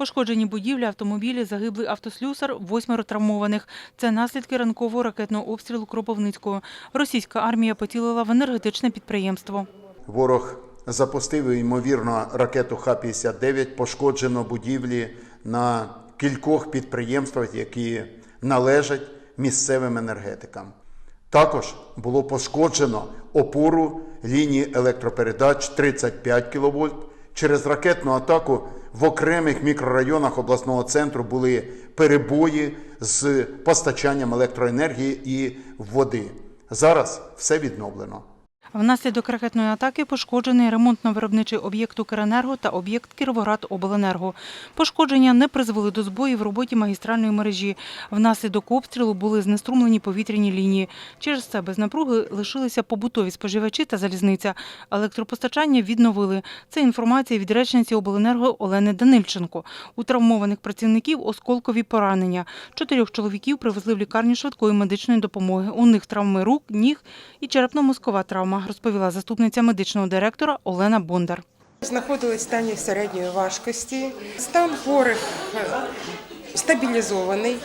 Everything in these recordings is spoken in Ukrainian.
Пошкоджені будівлі, автомобілі, загиблий автослюсар, восьмеро травмованих. Це наслідки ранкового ракетного обстрілу Кропивницького. Російська армія поцілила в енергетичне підприємство. Ворог запустив ймовірно ракету Х-59. Пошкоджено будівлі на кількох підприємствах, які належать місцевим енергетикам. Також було пошкоджено опору лінії електропередач 35 кВт. Через ракетну атаку в окремих мікрорайонах обласного центру були перебої з постачанням електроенергії і води. Зараз все відновлено. Внаслідок ракетної атаки пошкоджений ремонтно-виробничий об'єкт Укренерго та об'єкт Кіровоградобленерго. Пошкодження не призвели до збоїв в роботі магістральної мережі. Внаслідок обстрілу були знеструмлені повітряні лінії. Через це без напруги лишилися побутові споживачі та залізниця. Електропостачання відновили. Це інформація від речниці обленерго Олени Данильченко. У травмованих працівників осколкові поранення. Чотирьох чоловіків привезли в лікарню швидкої медичної допомоги. У них травми рук, ніг і черепно-мозкова травма, розповіла заступниця медичного директора Олена Бондар. Знаходились в стані середньої важкості. Стан хворих е, стабілізований.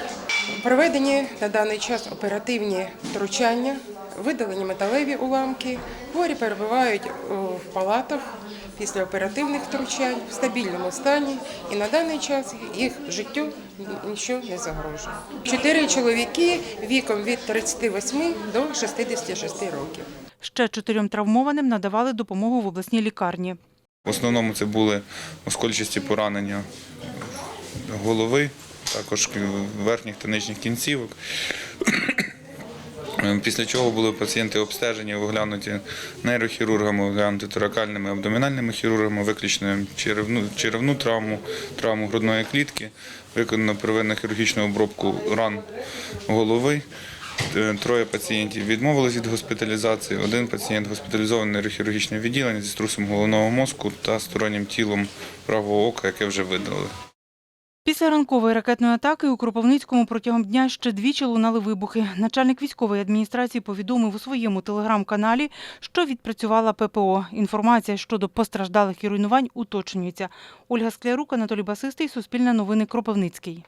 Проведені на даний час оперативні втручання, видалені металеві уламки. Хворі перебувають в палатах після оперативних втручань в стабільному стані, і на даний час їх життю нічого не загрожує. Чотири чоловіки віком від 38 до 66 років. Ще чотирьом травмованим надавали допомогу в обласній лікарні. В основному це були оскольчасті поранення голови, також верхніх та нижніх кінцівок. Після чого були пацієнти обстежені, оглянуті нейрохірургами, оглянуті торакальними абдомінальними хірургами, виключно черевну, черевну травму, травму грудної клітки, виконано первинну хірургічну обробку ран голови. Е, Троє пацієнтів відмовились від госпіталізації. Один пацієнт госпіталізований нейрохірургічне відділення зі струсом головного мозку та стороннім тілом правого ока, яке вже видалили. Після ранкової ракетної атаки у Кропивницькому протягом дня ще двічі лунали вибухи. Начальник військової адміністрації повідомив у своєму телеграм-каналі, що відпрацювала ППО. Інформація щодо постраждалих і руйнувань уточнюється. Ольга Склярук, Анатолій Басистий, Суспільне новини Кропивницький.